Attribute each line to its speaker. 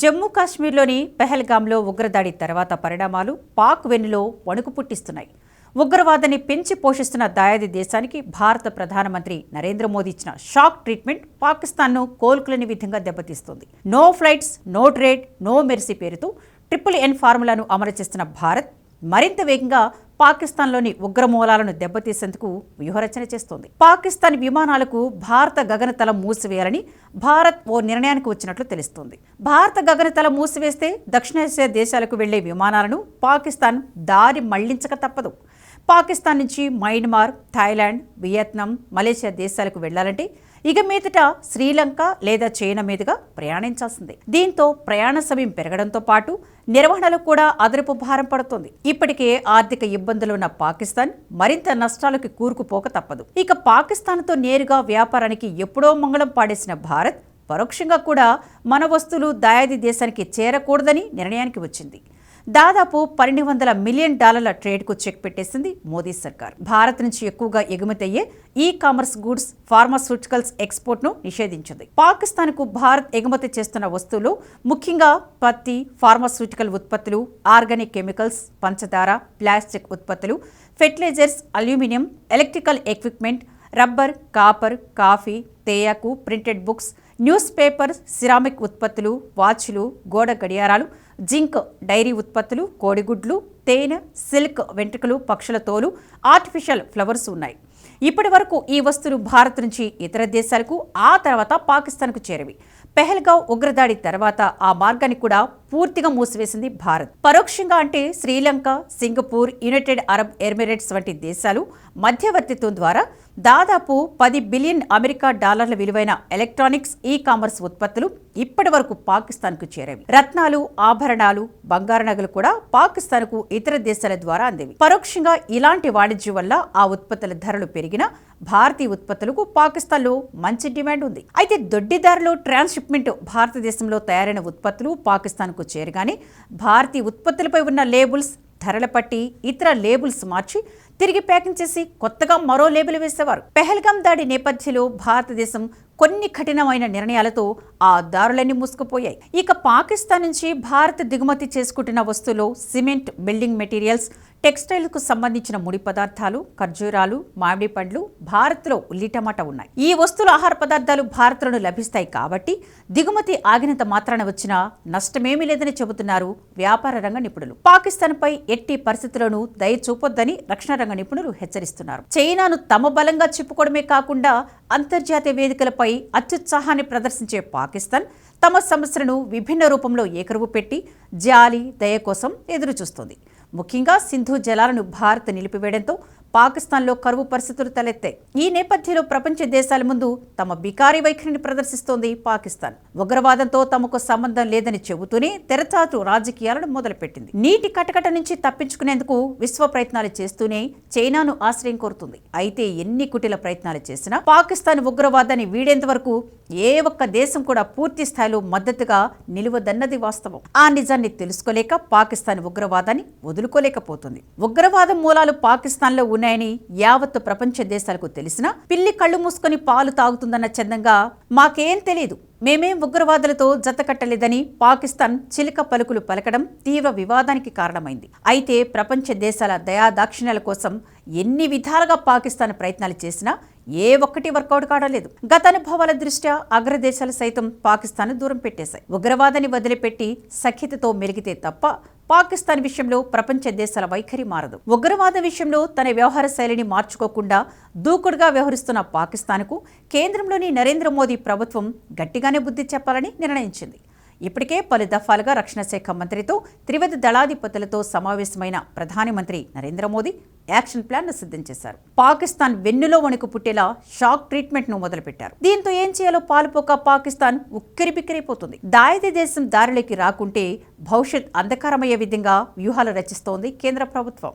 Speaker 1: జమ్మూ కాశ్మీర్లోని పెహల్గామ్లో ఉగ్రదాడి తర్వాత పరిణామాలు పాక్ వెన్నులో వణుకు పుట్టిస్తున్నాయి. ఉగ్రవాదాన్ని పెంచి పోషిస్తున్న దాయాది దేశానికి భారత ప్రధానమంత్రి నరేంద్ర మోదీ ఇచ్చిన షాక్ ట్రీట్మెంట్ పాకిస్తాన్ను కోలుకులేని విధంగా దెబ్బతీస్తుంది. No flights no trade no mercy పేరుతో ట్రిపుల్ ఎన్ ఫార్ములాను అమలు చేస్తున్న భారత్ మరింత వేగంగా పాకిస్తాన్లోని ఉగ్రమూలాలను దెబ్బతీసేందుకు వ్యూహరచన చేస్తోంది. పాకిస్తాన్ విమానాలకు భారత గగనతలం మూసివేయాలని భారత్ ఓ నిర్ణయానికి వచ్చినట్లు తెలుస్తోంది. భారత గగనతలం మూసివేస్తే దక్షిణాసియా దేశాలకు వెళ్ళే విమానాలను పాకిస్తాన్ దారి మళ్ళించక తప్పదు. పాకిస్తాన్ నుంచి మయన్మార్ థాయిలాండ్ వియత్నాం మలేషియా దేశాలకు వెళ్ళాలంటే ఇక మీదట శ్రీలంక లేదా చైనా మీదుగా ప్రయాణించాల్సిందే. దీంతో ప్రయాణ సమయం పెరగడంతో పాటు నిర్వహణలో కూడా అదనపు భారం పడుతోంది. ఇప్పటికే ఆర్థిక ఇబ్బందులు ఉన్న పాకిస్తాన్ మరింత నష్టాలకు కూరుకుపోక తప్పదు. ఇక పాకిస్తాన్తో నేరుగా వ్యాపారానికి ఎప్పుడో మంగళం పాడేసిన భారత్ పరోక్షంగా కూడా మన వస్తువులు దాయాది దేశానికి చేరకూడదని నిర్ణయానికి వచ్చింది. దాదాపు పన్నెండు వందల మిలియన్ డాలర్ల ట్రేడ్కు చెక్ పెట్టేసింది మోదీ సర్కార్. భారత్ నుంచి ఎక్కువగా ఎగుమతి అయ్యే ఈ కామర్స్ గూడ్స్ ఫార్మాస్యూటికల్స్ ఎక్స్పోర్ట్ను నిషేధించింది. పాకిస్తాన్కు భారత్ ఎగుమతి చేస్తున్న వస్తువులు ముఖ్యంగా పత్తి ఫార్మాస్యూటికల్ ఉత్పత్తులు ఆర్గానిక్ కెమికల్స్ పంచదార ప్లాస్టిక్ ఉత్పత్తులు fertilizers aluminium electrical equipment rubber copper coffee తేయాకు printed books news paper ceramic ఉత్పత్తులు వాచ్లు గోడ గడియారాలు జింక్ డైరీ ఉత్పత్తులు కోడిగుడ్లు తేనె సిల్క్ వెంట్రుకలు పక్షుల తోలు ఆర్టిఫిషియల్ ఫ్లవర్స్ ఉన్నాయి. ఇప్పటి వరకు ఈ వస్తువులు భారత్ నుంచి ఇతర దేశాలకు ఆ తర్వాత పాకిస్తాన్కు చేరివి. పెహల్గావ్ ఉగ్రదాడి తర్వాత ఆ మార్గాన్ని కూడా పూర్తిగా మూసివేసింది భారత్. పరోక్షంగా అంటే Sri Lanka Singapore United Arab Emirates వంటి దేశాలు మధ్యవర్తిత్వం ద్వారా దాదాపు పది బిలియన్ అమెరికా డాలర్ల విలువైన ఎలక్ట్రానిక్స్ ఈ కామర్స్ ఉత్పత్తులు ఇప్పటి వరకు పాకిస్తాన్కు చేరేవి. రత్నాలు ఆభరణాలు బంగారు నగలు కూడా పాకిస్తాన్కు ఇతర దేశాల ద్వారా అందేవి. పరోక్షంగా ఇలాంటి వాణిజ్యం వల్ల ఆ ఉత్పత్తుల ధరలు పెరిగినా భారతీయ ఉత్పత్తులకు పాకిస్తాన్లో మంచి డిమాండ్ ఉంది. అయితే దొడ్డిదారులు ట్రాన్స్షిప్మెంట్ భారతదేశంలో తయారైన ఉత్పత్తులు పాకిస్తాన్కు చేరగానే భారతీయ ఉత్పత్తులపై ఉన్న లేబుల్స్ ధరల పట్టి ఇతర లేబుల్స్ మార్చి తిరిగి ప్యాకింగ్ చేసి కొత్తగా మరో లేబుల్ వేసేవారు. పెహల్గాం దాడి నేపథ్యంలో భారతదేశం కొన్ని కఠినమైన నిర్ణయాలతో ఆ దారులన్నీ మూసుకుపోయాయి. ఇక పాకిస్తాన్ నుంచి భారత్ దిగుమతి చేసుకుంటున్న వస్తువులు సిమెంట్ బిల్డింగ్ మెటీరియల్స్ టెక్స్టైల్కు సంబంధించిన ముడి పదార్థాలు ఖర్జూరాలు మామిడి పండ్లు భారత్లో ఉల్లిటమాట ఉన్నాయి. ఈ వస్తువుల ఆహార పదార్థాలు భారత్లో లభిస్తాయి కాబట్టి దిగుమతి ఆగినంత మాత్రాన వచ్చినా నష్టమేమీ లేదని చెబుతున్నారు వ్యాపార రంగ నిపుణులు. పాకిస్తాన్పై ఎట్టి పరిస్థితులను దయ చూపొద్దని రక్షణ రంగ నిపుణులు హెచ్చరిస్తున్నారు. చైనాను తమ బలంగా చెప్పుకోవడమే కాకుండా అంతర్జాతీయ వేదికలపై అత్యుత్సాహాన్ని ప్రదర్శించే పాకిస్తాన్ తమ సమస్యలను విభిన్న రూపంలో ఏకరువు పెట్టి జాలి దయ కోసం ఎదురుచూస్తోంది. ముఖ్యంగా సింధు జలాలను భారత్ నిలిపివేయడంతో పాకిస్తాన్లో కరువు పరిస్థితులు తలెత్తాయి ఈ నేపథ్యంలో ప్రపంచ దేశాల ముందు తమ బికారి వైఖరిని ప్రదర్శిస్తోంది పాకిస్తాన్. ఉగ్రవాదంతో తమకు సంబంధం లేదని చెబుతూనే తెరచాటు రాజకీయాలను మొదలుపెట్టింది. నీటి కటకట నుంచి తప్పించుకునేందుకు విశ్వ ప్రయత్నాలు చేస్తూనే చైనాను ఆశ్రయం కోరుతుంది. అయితే ఎన్ని కుటిల ప్రయత్నాలు చేసినా పాకిస్తాన్ ఉగ్రవాదాన్ని వీడేంత వరకు ఏ ఒక్క దేశం కూడా పూర్తి స్థాయిలో మద్దతుగా నిలువదన్నది వాస్తవం. ఆ నిజాన్ని తెలుసుకోలేక పాకిస్తాన్ ఉగ్రవాదాన్ని వదులుకోలేకపోతుంది. ఉగ్రవాదం మూలాలు పాకిస్తాన్లో ఉన్నాయని యావత్తు ప్రపంచ దేశాలకు తెలిసినా పిల్లి కళ్ళు మూసుకొని పాలు తాగుతుందన్న చందంగా మాకేం తెలియదు మేమేం ఉగ్రవాదులతో జతకట్టలేదని పాకిస్తాన్ చిలుక పలుకులు పలకడం తీవ్ర వివాదానికి కారణమైంది. అయితే ప్రపంచ దేశాల దయాదాక్షిణ్యాల కోసం ఎన్ని విధాలుగా పాకిస్తాన్ ప్రయత్నాలు చేసినా ఏ ఒక్కటి వర్కౌట్ కాడలేదు గత అనుభవాల దృష్ట్యా అగ్రదేశాలు సైతం పాకిస్తాన్ దూరం పెట్టేశాయి. ఉగ్రవాదాన్ని వదిలిపెట్టి సఖ్యతతో మెలిగితే తప్ప పాకిస్తాన్ విషయంలో ప్రపంచ దేశాల వైఖరి మారదు. ఉగ్రవాద విషయంలో తన వ్యవహార శైలిని మార్చుకోకుండా దూకుడుగా వ్యవహరిస్తున్న పాకిస్తాన్కు కేంద్రంలోని నరేంద్ర మోదీ ప్రభుత్వం గట్టిగానే బుద్ధి చెప్పాలని నిర్ణయించింది. ఇప్పటికే పలు దఫాలుగా రక్షణ శాఖ మంత్రితో త్రివిధ దళాధిపతులతో సమావేశమైన ప్రధాని మంత్రి నరేంద్ర మోదీ యాక్షన్ ప్లాన్ను సిద్ధం చేశారు. పాకిస్తాన్ వెన్నులో వణుకు పుట్టేలా షాక్ ట్రీట్మెంట్ను మొదలుపెట్టారు. దీంతో ఏం చేయాలో పాలుపోక పాకిస్తాన్ ఉక్కిరి బిక్కిరైపోతుంది దాయిది దేశం దారిలోకి రాకుంటే భవిష్యత్ అంధకారమయ్యే విధంగా వ్యూహాలు రచిస్తోంది కేంద్ర ప్రభుత్వం.